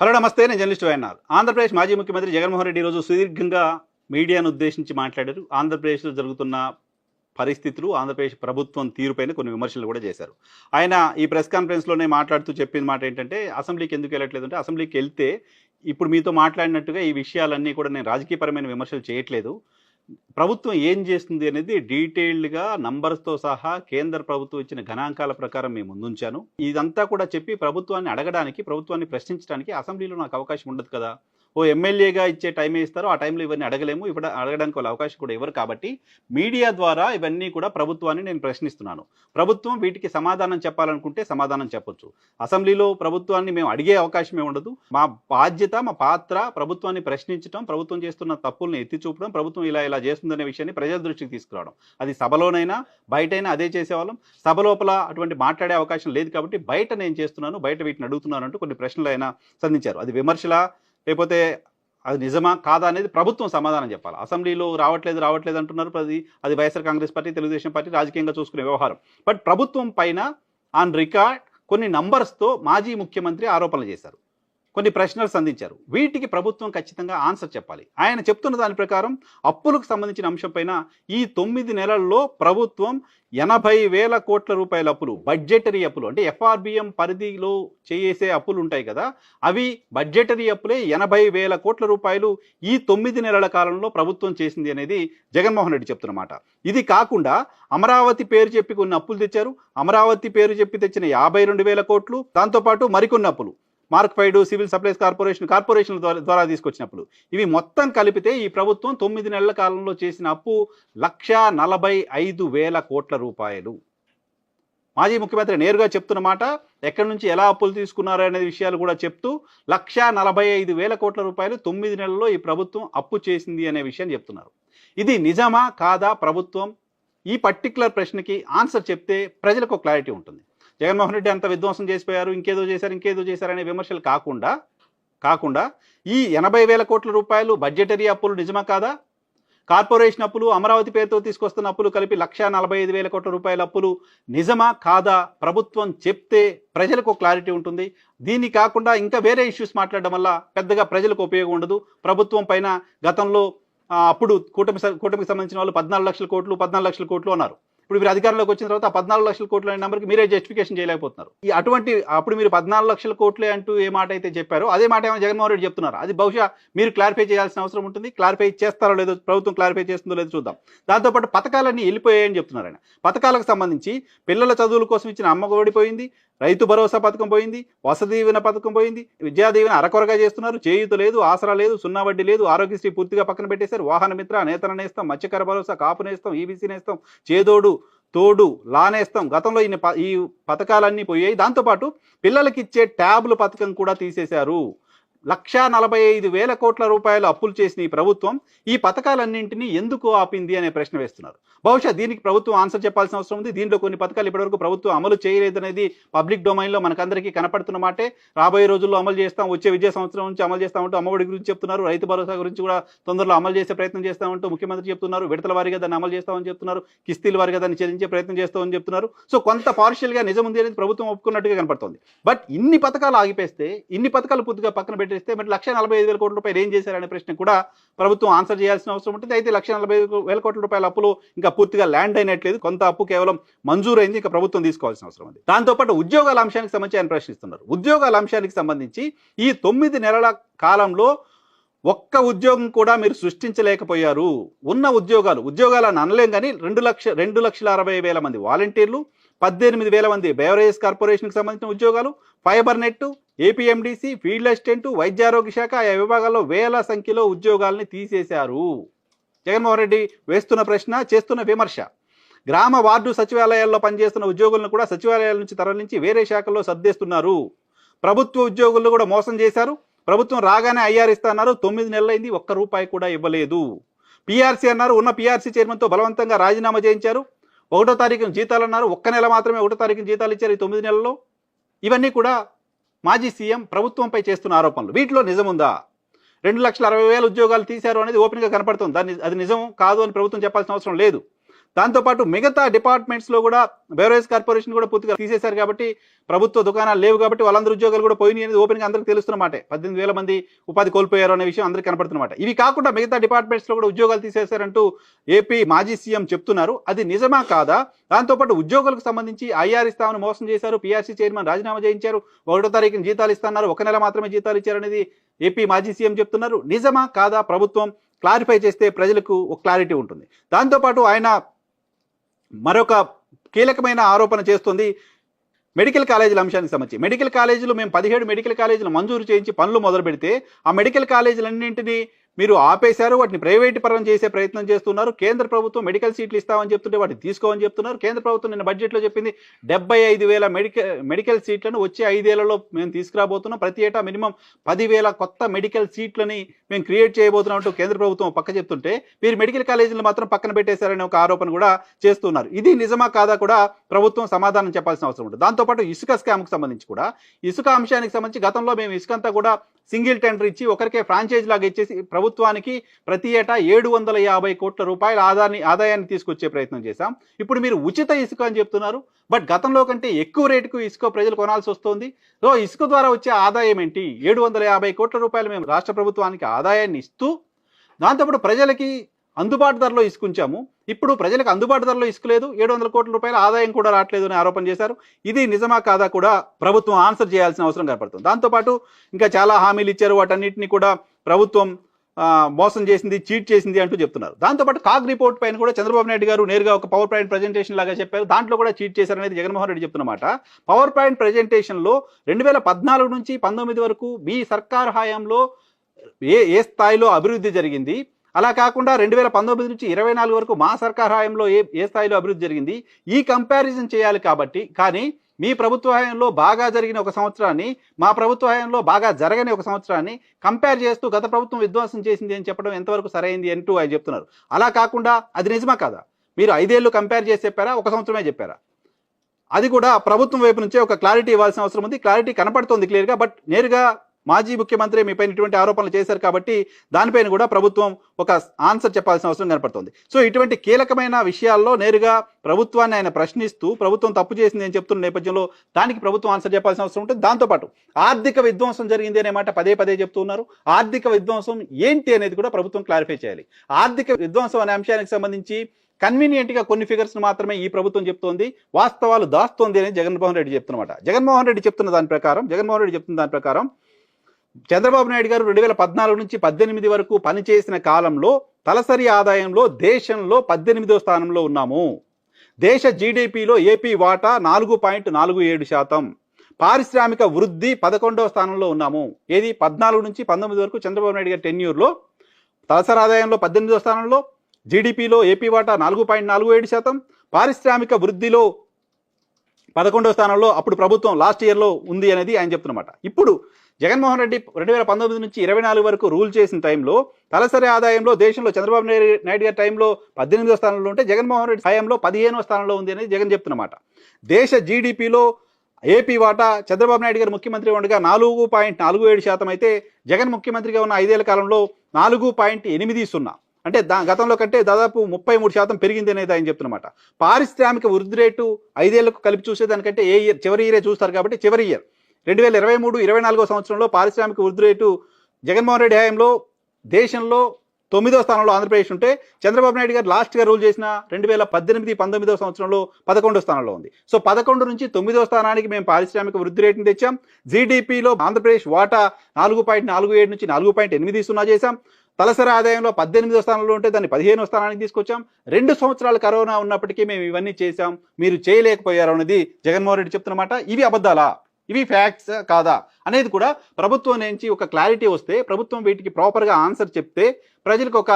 Hello నమస్తే నేను journalist YNR. Andhra Pradesh మాజీ ముఖ్యమంత్రి జగన్మోహన్ రెడ్డి ఈరోజు సుదీర్ఘంగా మీడియాను ఉద్దేశించి మాట్లాడారు. ఆంధ్రప్రదేశ్లో జరుగుతున్న పరిస్థితులు ఆంధ్రప్రదేశ్ ప్రభుత్వం తీరుపైన కొన్ని విమర్శలు కూడా చేశారు. ఆయన ఈ ప్రెస్ కాన్ఫరెన్స్లోనే మాట్లాడుతూ చెప్పిన మాట ఏంటంటే అసెంబ్లీకి ఎందుకు వెళ్ళట్లేదు అంటే అసెంబ్లీకి వెళ్తే ఇప్పుడు మీతో మాట్లాడినట్టుగా ఈ విషయాలన్నీ కూడా నేను రాజకీయపరమైన విమర్శలు చేయట్లేదు. ప్రభుత్వం ఏం చేస్తుంది అనేది డీటెయిల్డ్గా నంబర్స్తో సహా కేంద్ర ప్రభుత్వం ఇచ్చిన గణాంకాల ప్రకారం మేము ముందుంచాను. ఇదంతా కూడా చెప్పి ప్రభుత్వాన్ని అడగడానికి ప్రభుత్వాన్ని ప్రశ్నించడానికి అసెంబ్లీలో నాకు అవకాశం ఉండదు కదా. ఓ ఎమ్మెల్యేగా ఇచ్చే టైం ఇస్తారో ఆ టైంలో ఇవన్నీ అడగలేము. ఇప్పుడు అడగడానికి వాళ్ళ అవకాశం కూడా ఇవ్వరు కాబట్టి మీడియా ద్వారా ఇవన్నీ కూడా ప్రభుత్వాన్ని నేను ప్రశ్నిస్తున్నాను. ప్రభుత్వం వీటికి సమాధానం చెప్పాలనుకుంటే సమాధానం చెప్పొచ్చు. అసెంబ్లీలో ప్రభుత్వాన్ని మేము అడిగే అవకాశమే ఉండదు. మా బాధ్యత మా పాత్ర ప్రభుత్వాన్ని ప్రశ్నించడం ప్రభుత్వం చేస్తున్న తప్పుల్ని ఎత్తి చూపడం ప్రభుత్వం ఇలా ఇలా చేస్తుందనే విషయాన్ని ప్రజల దృష్టికి తీసుకురావడం. అది సభలోనైనా బయటైనా అదే చేసేవాళ్ళం. సభ లోపల అటువంటి మాట్లాడే అవకాశం లేదు కాబట్టి బయట నేను చేస్తున్నాను బయట వీటిని అడుగుతున్నాను అంటూ కొన్ని ప్రశ్నలు ఆయన సంధించారు. అది విమర్శల లేకపోతే అది నిజమా కాదా అనేది ప్రభుత్వం సమాధానం చెప్పాలి. అసెంబ్లీలో రావట్లేదు రావట్లేదు అంటున్నారు అది అది YSR Congress party Telugu Desam party రాజకీయంగా చూసుకునే వ్యవహారం. బట్ ప్రభుత్వం పైన ఆన్ రికార్డ్ కొన్ని నంబర్స్తో మాజీ ముఖ్యమంత్రి ఆరోపణలు చేశారు. కొన్ని ప్రశ్నలు సంధించారు. వీటికి ప్రభుత్వం ఖచ్చితంగా ఆన్సర్ చెప్పాలి. ఆయన చెప్తున్న దాని ప్రకారం అప్పులకు సంబంధించిన అంశంపైన ఈ తొమ్మిది నెలల్లో ప్రభుత్వం ఎనభై వేల కోట్ల రూపాయల అప్పులు బడ్జెటరీ అప్పులు అంటే ఎఫ్ఆర్బిఎం పరిధిలో చేసే అప్పులు ఉంటాయి కదా అవి బడ్జెటరీ అప్పులే ఎనభై వేల కోట్ల రూపాయలు ఈ తొమ్మిది నెలల కాలంలో ప్రభుత్వం చేసింది అనేది జగన్మోహన్ రెడ్డి చెప్తున్నమాట. ఇది కాకుండా అమరావతి పేరు చెప్పి కొన్ని అప్పులు తెచ్చారు. అమరావతి పేరు చెప్పి తెచ్చిన యాభై రెండు వేల కోట్లు దాంతోపాటు మరికొన్ని అప్పులు. Markfed civil supplies corporation corporation ద్వారా ద్వారా తీసుకొచ్చినప్పుడు ఇవి మొత్తం కలిపితే ఈ ప్రభుత్వం తొమ్మిది నెలల కాలంలో చేసిన అప్పు లక్ష నలభై ఐదు వేల కోట్ల రూపాయలు. మాజీ ముఖ్యమంత్రి నేరుగా చెప్తున్న మాట ఎక్కడి నుంచి ఎలా అప్పులు తీసుకున్నారు అనే విషయాలు కూడా చెప్తూ లక్ష నలభై ఐదు వేల కోట్ల రూపాయలు తొమ్మిది నెలల్లో ఈ ప్రభుత్వం అప్పు చేసింది అనే విషయం చెప్తున్నారు. ఇది నిజమా కాదా ప్రభుత్వం? ఈ పర్టికులర్ ప్రశ్నకి ఆన్సర్ చెప్తే ప్రజలకు క్లారిటీ ఉంటుంది. జగన్మోహన్ రెడ్డి అంత విధ్వంసం చేసిపోయారు ఇంకేదో చేశారు ఇంకేదో చేశారనే విమర్శలు కాకుండా కాకుండా ఈ ఎనభై వేల కోట్ల రూపాయలు బడ్జెటరీ అప్పులు నిజమా కాదా? కార్పొరేషన్ అప్పులు అమరావతి పేరుతో తీసుకొస్తున్న అప్పులు కలిపి లక్ష నలభై ఐదు వేల కోట్ల రూపాయల అప్పులు నిజమా కాదా? ప్రభుత్వం చెప్తే ప్రజలకు క్లారిటీ ఉంటుంది. దీన్ని కాకుండా ఇంకా వేరే ఇష్యూస్ మాట్లాడడం వల్ల పెద్దగా ప్రజలకు ఉపయోగం ఉండదు. ప్రభుత్వం పైన గతంలో అప్పుడు కూటమి కూటమికి సంబంధించిన వాళ్ళు పద్నాలుగు లక్షల కోట్లు పద్నాలుగు లక్షల కోట్లు అన్నారు. ఇప్పుడు మీరు అధికారంలోకి వచ్చిన తర్వాత పద్నాలుగు లక్షల కోట్లు అనే నెంబర్కి మీరే జస్టిఫికేషన్ చేయలేకపోతున్నారు. ఈ అటువంటి అప్పుడు మీరు పద్నాలుగు లక్షల కోట్లే అంటూ ఏ మాట అయితే చెప్పారో అదే మాట ఏమో జగన్మోహన్ రెడ్డి చెప్తున్నారు? అది బహుశా మీరు క్లారిఫై చేయాల్సిన అవసరం ఉంటుంది. క్లారిఫై చేస్తారో లేదో ప్రభుత్వం క్లారిఫై చేస్తుందో లేదో చూద్దాం. దాంతోపాటు పథకాలన్నీ వెళ్ళిపోయాయని చెప్తున్నారు ఆయన. పథకాలకు సంబంధించి పిల్లల చదువుల కోసం ఇచ్చిన అమ్మ ఓడిపోయింది రైతు భరోసా పథకం పోయింది వసతి దీవెన పథకం పోయింది విద్యా దీవెన అరకొరగా చేస్తున్నారు చేయూత లేదు ఆసరా లేదు సున్నా వడ్డీ లేదు ఆరోగ్యశ్రీ పూర్తిగా పక్కన పెట్టేశారు వాహన మిత్ర నేతన నేస్తాం మత్స్యకర భరోసా కాపు నేస్తాం ఈబీసీ నేస్తాం చేదోడు తోడు లానేస్తాం గతంలో ఈ ప- ఈ పథకాలన్నీ పోయాయి. దాంతోపాటు పిల్లలకి ఇచ్చే ట్యాబ్లు పథకం కూడా తీసేశారు. లక్షా నలభై ఐదు వేల కోట్ల రూపాయలు అప్పులు చేసిన ఈ ప్రభుత్వం ఈ పథకాలన్నింటినీ ఎందుకు ఆపింది అనే ప్రశ్న వేస్తున్నారు. బహుశా దీనికి ప్రభుత్వం ఆన్సర్ చెప్పాల్సిన అవసరం ఉంది. దీంట్లో కొన్ని పథకాలు ఇప్పటివరకు ప్రభుత్వం అమలు చేయలేదనేది పబ్లిక్ డొమైన్లో మనకందరికీ కనపడుతున్న మాటే. రాబోయే రోజుల్లో అమలు చేస్తాం. వచ్చే విద్యా సంవత్సరం నుంచి అమలు చేస్తామంటూ అమ్మఒడి గురించి చెప్తున్నారు. రైతు భరోసా గురించి కూడా తొందరలో అమలు చేసే ప్రయత్నం చేస్తామంటూ ముఖ్యమంత్రి చెప్తున్నారు. విడతల వారిగా దాన్ని అమలు చేస్తామని చెప్తున్నారు. కిస్తీల వారిగా దాన్ని చెల్లించే ప్రయత్నం చేస్తామని చెప్తున్నారు. సో కొంత పార్షియల్గా నిజం ఉంది అనేది ప్రభుత్వం ఒప్పుకున్నట్టుగా కనపడుతుంది. బట్ ఇన్ని పథకాలు ఆగిపేస్తే ఇన్ని పథకాలు పూర్తిగా పక్కన పెట్టి ఇస్తే మరి లక్ష నలభై ఐదు వేల కోట్ల రూపాయలు ఏం చేశారనే ప్రశ్న కూడా ప్రభుత్వం ఆన్సర్ చేయాల్సిన అవసరం ఉంటుంది. అయితే లక్ష నలభై ఐదు వేల కోట్ల రూపాయల అప్పులు ఇంకా పూర్తిగా ల్యాండ్ అయినట్లేదు. కొంత అప్పు కేవలం మంజూరైంది ఇంకా ప్రభుత్వం తీసుకోవాల్సిన అవసరం ఉంది. దాంతోపాటు ఉద్యోగాల అంశానికి సంబంధించి ఆయన ప్రశ్నిస్తున్నారు. ఉద్యోగాల అంశానికి సంబంధించి ఈ తొమ్మిది నెలల కాలంలో ఒక్క ఉద్యోగం కూడా మీరు సృష్టించలేకపోయారు. ఉన్న ఉద్యోగాలు ఉద్యోగాలను అనలేం కానీ రెండు లక్ష రెండు లక్షల అరవై వేల మంది వాలంటీర్లు పద్దెనిమిది వేల మంది బెవరేజ్ కార్పొరేషన్కి సంబంధించిన ఉద్యోగాలు fibre net APMDC field assistant వైద్య ఆరోగ్య శాఖ ఆయా విభాగాల్లో వేల సంఖ్యలో ఉద్యోగాల్ని తీసేశారు. జగన్మోహన్ రెడ్డి వేస్తున్న ప్రశ్న చేస్తున్న విమర్శ. గ్రామ వార్డు సచివాలయాల్లో పనిచేస్తున్న ఉద్యోగులను కూడా సచివాలయాల నుంచి తరలించి వేరే శాఖల్లో సర్దేస్తున్నారు. ప్రభుత్వ ఉద్యోగులను కూడా మోసం చేశారు. ప్రభుత్వం రాగానే ఐఆర్ ఇస్తున్నారు తొమ్మిది నెలలైంది ఒక్క రూపాయి కూడా ఇవ్వలేదు. పీఆర్సీ అన్నారు. ఉన్న పీఆర్సీ చైర్మన్తో బలవంతంగా రాజీనామా చేయించారు. ఒకటో తారీఖు జీతాలు అన్నారు. ఒక్క నెల మాత్రమే ఒకటో తారీఖు జీతాలు ఇచ్చారు ఈ తొమ్మిది నెలల్లో. ఇవన్నీ కూడా మాజీ సీఎం ప్రభుత్వంపై చేస్తున్న ఆరోపణలు. వీటిలో నిజముందా రెండు లక్షల అరవై వేల ఉద్యోగాలు తీశారు అనేది ఓపెన్గా కనపడుతుంది. దాన్ని అది నిజం కాదు అని ప్రభుత్వం చెప్పాల్సిన అవసరం లేదు. దాంతోపాటు మిగతా డిపార్ట్మెంట్స్లో కూడా బెవరేజ్ కార్పొరేషన్ కూడా పూర్తిగా తీసేశారు కాబట్టి ప్రభుత్వ దుకాణాలు లేవు కాబట్టి వాళ్ళందరూ ఉద్యోగాలు కూడా పోయినాయి అనేది ఓపెన్గా అందరికీ తెలుస్తున్నమాట పద్దెనిమిది వేల మంది ఉపాధి కోల్పోయారు అనే విషయం అందరికీ కనపడుతున్నమాట ఇవి కాకుండా మిగతా డిపార్ట్మెంట్స్లో కూడా ఉద్యోగాలు తీసేశారంటూ ఏపీ మాజీ సీఎం చెప్తున్నారు. అది నిజమా కాదా? దాంతోపాటు ఉద్యోగులకు సంబంధించి ఐఆర్ ఇస్తామని మోసం చేశారు. పీఆర్సీ చైర్మన్ రాజీనామా చేయించారు. ఒకటో తారీఖున జీతాలు ఇస్తున్నారు. ఒక నెల మాత్రమే జీతాలు ఇచ్చారనేది ఏపీ మాజీ సీఎం చెప్తున్నారు. నిజమా కాదా ప్రభుత్వం? క్లారిఫై చేస్తే ప్రజలకు ఒక క్లారిటీ ఉంటుంది. దాంతోపాటు ఆయన మరొక కీలకమైన ఆరోపణ చేస్తుంది మెడికల్ కాలేజీల అంశానికి సంబంధించి. మెడికల్ కాలేజీలు మేము పదిహేడు మెడికల్ కాలేజీలు మంజూరు చేయించి పనులు మొదలు పెడితే ఆ మెడికల్ కాలేజీలన్నింటినీ మీరు ఆపేశారు వాటిని ప్రైవేట్ పరం చేసే ప్రయత్నం చేస్తున్నారు. కేంద్ర ప్రభుత్వం మెడికల్ సీట్లు ఇస్తామని చెప్తుంటే వాటిని తీసుకోమని చెప్తున్నారు. కేంద్ర ప్రభుత్వం నిన్న బడ్జెట్లో చెప్పింది డెబ్బై ఐదు వేల మెడికల్ మెడికల్ సీట్లను వచ్చే ఐదేళ్ళలో మేము తీసుకురాబోతున్నాం. ప్రతి ఏటా మినిమం పదివేల కొత్త మెడికల్ సీట్లని మేము క్రియేట్ చేయబోతున్నాం అంటూ కేంద్ర ప్రభుత్వం పక్క చెప్తుంటే మీరు మెడికల్ కాలేజీలు మాత్రం పక్కన పెట్టేశారనే ఒక ఆరోపణ కూడా చేస్తున్నారు. ఇది నిజమా కాదా కూడా ప్రభుత్వం సమాధానం చెప్పాల్సిన అవసరం ఉంటుంది. దాంతోపాటు ఇసుక స్కామ్కి సంబంధించి కూడా ఇసుక అంశానికి సంబంధించి గతంలో మేము ఇసుక అంతా కూడా సింగిల్ టెండర్ ఇచ్చి ఒకరికే ఫ్రాంచైజ్ లాగా ఇచ్చేసి ప్రభుత్వానికి ప్రతి ఏటా ఏడు వందల యాభై కోట్ల రూపాయల ఆదాయాన్ని ఆదాయాన్ని తీసుకొచ్చే ప్రయత్నం చేశాం. ఇప్పుడు మీరు ఉచిత ఇసుక అని చెప్తున్నారు బట్ గతంలో కంటే ఎక్కువ రేటుకు ఇసుక ప్రజలు కొనాల్సి వస్తుంది. సో ఇసుక ద్వారా వచ్చే ఆదాయం ఏంటి? ఏడు వందల యాభై కోట్ల రూపాయలు మేము రాష్ట్ర ప్రభుత్వానికి ఆదాయాన్ని ఇస్తూ దాంతోపాటు ప్రజలకి అందుబాటు ధరలో ఇసుకుంచాము ఇప్పుడు ప్రజలకు అందుబాటు ధరలో ఇసుక లేదు ఏడు వందల కోట్ల రూపాయల ఆదాయం కూడా రావట్లేదు అని ఆరోపణ చేశారు. ఇది నిజమా కాదా కూడా ప్రభుత్వం ఆన్సర్ చేయాల్సిన అవసరం కనపడుతుంది. దాంతోపాటు ఇంకా చాలా హామీలు ఇచ్చారు. వాటన్నిటిని కూడా ప్రభుత్వం మోసం చేసింది చీట్ చేసింది అంటూ చెప్తున్నారు. దాంతోపాటు కాగ్ రిపోర్ట్ పైన కూడా చంద్రబాబు నాయుడు గారు నేరుగా ఒక పవర్ పాయింట్ ప్రజెంటేషన్ లాగా చెప్పారు. దాంట్లో కూడా చీట్ చేశారనేది జగన్మోహన్ రెడ్డి చెప్తున్నమాట. పవర్ పాయింట్ ప్రజెంటేషన్లో రెండు వేల పద్నాలుగు నుంచి పంతొమ్మిది వరకు మీ సర్కార్ హయాంలో ఏ ఏ స్థాయిలో అభివృద్ధి జరిగింది? అలా కాకుండా రెండు వేల పంతొమ్మిది నుంచి ఇరవై నాలుగు వరకు మా సర్కార్ హయాంలో ఏ ఏ స్థాయిలో అభివృద్ధి జరిగింది? ఈ కంపారిజన్ చేయాలి కాబట్టి. కానీ మీ ప్రభుత్వ హయాంలో బాగా జరిగిన ఒక సంవత్సరాన్ని మా ప్రభుత్వ హయాంలో బాగా జరగని ఒక సంవత్సరాన్ని కంపేర్ చేస్తూ గత ప్రభుత్వం విధ్వంసం చేసింది అని చెప్పడం ఎంతవరకు సరైంది అంటూ ఆయన చెప్తున్నారు. అలా కాకుండా అది నిజమా కాదా? మీరు ఐదేళ్ళు కంపేర్ చేసి చెప్పారా? ఒక సంవత్సరమే చెప్పారా? అది కూడా ప్రభుత్వం వైపు నుంచే ఒక క్లారిటీ ఇవ్వాల్సిన అవసరం ఉంది. క్లారిటీ కనపడుతుంది క్లియర్గా బట్ నేరుగా మాజీ ముఖ్యమంత్రి మీపైన ఇటువంటి ఆరోపణలు చేశారు కాబట్టి దానిపైన కూడా ప్రభుత్వం ఒక ఆన్సర్ చెప్పాల్సిన అవసరం కనపడుతుంది. సో ఇటువంటి కీలకమైన విషయాల్లో నేరుగా ప్రభుత్వాన్ని ఆయన ప్రశ్నిస్తూ ప్రభుత్వం తప్పు చేసింది అని చెప్తున్న నేపథ్యంలో దానికి ప్రభుత్వం ఆన్సర్ చెప్పాల్సిన అవసరం ఉంటుంది. దాంతోపాటు ఆర్థిక విధ్వంసం జరిగింది అనే మాట పదే పదే చెప్తున్నారు ఆర్థిక విధ్వంసం ఏంటి అనేది కూడా ప్రభుత్వం క్లారిఫై చేయాలి. ఆర్థిక విధ్వంసం అనే అంశానికి సంబంధించి కన్వీనియంట్గా కొన్ని ఫిగర్స్ మాత్రమే ఈ ప్రభుత్వం చెప్తోంది. వాస్తవాలు దాస్తోంది అని జగన్మోహన్ రెడ్డి చెప్తున్నమాట. జగన్మోహన్ రెడ్డి చెప్తున్న దాని ప్రకారం జగన్మోహన్ రెడ్డి చెప్తున్న దాని ప్రకారం చంద్రబాబు నాయుడు గారు రెండు వేల పద్నాలుగు నుంచి పద్దెనిమిది వరకు పనిచేసిన కాలంలో తలసరి ఆదాయంలో దేశంలో పద్దెనిమిదో స్థానంలో ఉన్నాము. దేశ జీడిపిలో ఏపీ వాటా నాలుగు పాయింట్ నాలుగు ఏడు శాతం. పారిశ్రామిక వృద్ధి పదకొండవ స్థానంలో ఉన్నాము. ఏది పద్నాలుగు నుంచి పంతొమ్మిది వరకు చంద్రబాబు నాయుడు గారి టెన్యూర్లో? తలసరి ఆదాయంలో పద్దెనిమిదో స్థానంలో జీడిపిలో ఏపీ వాటా నాలుగు పాయింట్ నాలుగు ఏడు శాతం. పారిశ్రామిక వృద్ధిలో పదకొండవ స్థానంలో అప్పుడు ప్రభుత్వం లాస్ట్ ఇయర్లో ఉంది అనేది ఆయన చెప్తున్నమాట. ఇప్పుడు జగన్మోహన్ రెడ్డి రెండు వేల పంతొమ్మిది నుంచి ఇరవై నాలుగు వరకు రూల్ చేసిన టైంలో తలసరి ఆదాయంలో దేశంలో చంద్రబాబు నాయుడు నాయుడు గారి టైంలో పద్దెనిమిదో స్థానంలో ఉంటే జగన్మోహన్ రెడ్డి హయాంలో పదిహేనో స్థానంలో ఉంది అనేది జగన్ చెప్తున్నమాట దేశ జీడిపిలో ఏపీ వాటా చంద్రబాబు నాయుడు గారు ముఖ్యమంత్రి ఉండగా నాలుగు పాయింట్ నాలుగు ఏడు శాతం అయితే జగన్ ముఖ్యమంత్రిగా ఉన్న ఐదేళ్ళ కాలంలో నాలుగు పాయింట్ ఎనిమిది సున్నా. అంటే దా గతంలో కంటే దాదాపు ముప్పై మూడు శాతం పెరిగింది అనేది ఆయన చెప్తున్నమాట పారిశ్రామిక వృద్ధి రేటు ఐదేళ్ళకు కలిపి చూసేదానికంటే ఏ ఇయర్ చివరి ఇయరే చూస్తారు కాబట్టి చివరి ఇయర్. రెండు వేల ఇరవై మూడు ఇరవై నాలుగో సంవత్సరంలో పారిశ్రామిక వృద్ధి రేటు జగన్మోహన్ రెడ్డి హయాంలో దేశంలో తొమ్మిదో స్థానంలో ఆంధ్రప్రదేశ్ ఉంటే చంద్రబాబు నాయుడు గారు లాస్ట్గా రూల్ చేసిన రెండు వేల పద్దెనిమిది పంతొమ్మిదో సంవత్సరంలో పదకొండో స్థానంలో ఉంది. సో పదకొండు నుంచి తొమ్మిదో స్థానానికి మేము పారిశ్రామిక వృద్ధి రేటుని తెచ్చాం. జీడిపిలో ఆంధ్రప్రదేశ్ వాటా నాలుగు పాయింట్ నాలుగు ఏడు నుంచి నాలుగు పాయింట్ ఎనిమిది సున్నా చేశాం. తలసరి ఆదాయంలో పద్దెనిమిదో స్థానంలో ఉంటే దాన్ని పదిహేనో స్థానానికి తీసుకొచ్చాం. రెండు సంవత్సరాలు కరోనా ఉన్నప్పటికీ మేము ఇవన్నీ చేశాం. మీరు చేయలేకపోయారు అనేది జగన్మోహన్ రెడ్డి చెప్తున్నమాట ఇవి అబద్ధాలా? ఇవి ఫ్యాక్ట్స్ కాదా అనేది కూడా ప్రభుత్వం నుంచి ఒక క్లారిటీ వస్తే ప్రభుత్వం వీటికి ప్రాపర్గా ఆన్సర్ చెప్తే ప్రజలకు ఒక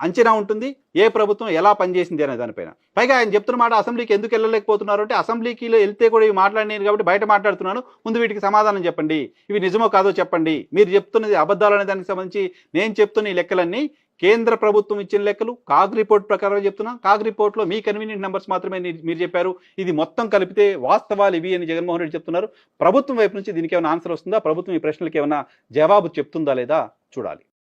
అంచనా ఉంటుంది ఏ ప్రభుత్వం ఎలా పనిచేసింది అనే దానిపైన. పైగా ఆయన చెప్తున్న మాట అసెంబ్లీకి ఎందుకు వెళ్ళలేకపోతున్నారు అంటే అసెంబ్లీకి వెళ్తే కూడా ఇవి మాట్లాడినాను కాబట్టి బయట మాట్లాడుతున్నాను ముందు వీటికి సమాధానం చెప్పండి. ఇవి నిజమో కాదో చెప్పండి. మీరు చెప్తున్నది అబద్ధాలు అనే దానికి సంబంధించి నేను చెప్తున్న ఈ లెక్కలన్నీ కేంద్ర ప్రభుత్వం ఇచ్చిన లెక్కలు కాగ్ రిపోర్ట్ ప్రకారం చెప్తున్నా. కాగ్ రిపోర్ట్లో మీ కన్వీనియంట్ నెంబర్స్ మాత్రమే మీరు చెప్పారు. ఇది మొత్తం కలిపితే వాస్తవాలు ఇవి అని జగన్మోహన్ రెడ్డి చెప్తున్నారు. ప్రభుత్వం వైపు నుంచి దీనికి ఏమైనా ఆన్సర్ వస్తుందా? ప్రభుత్వం ఈ ప్రశ్నలకు ఏమైనా జవాబు చెప్తుందా లేదా? చూడాలి.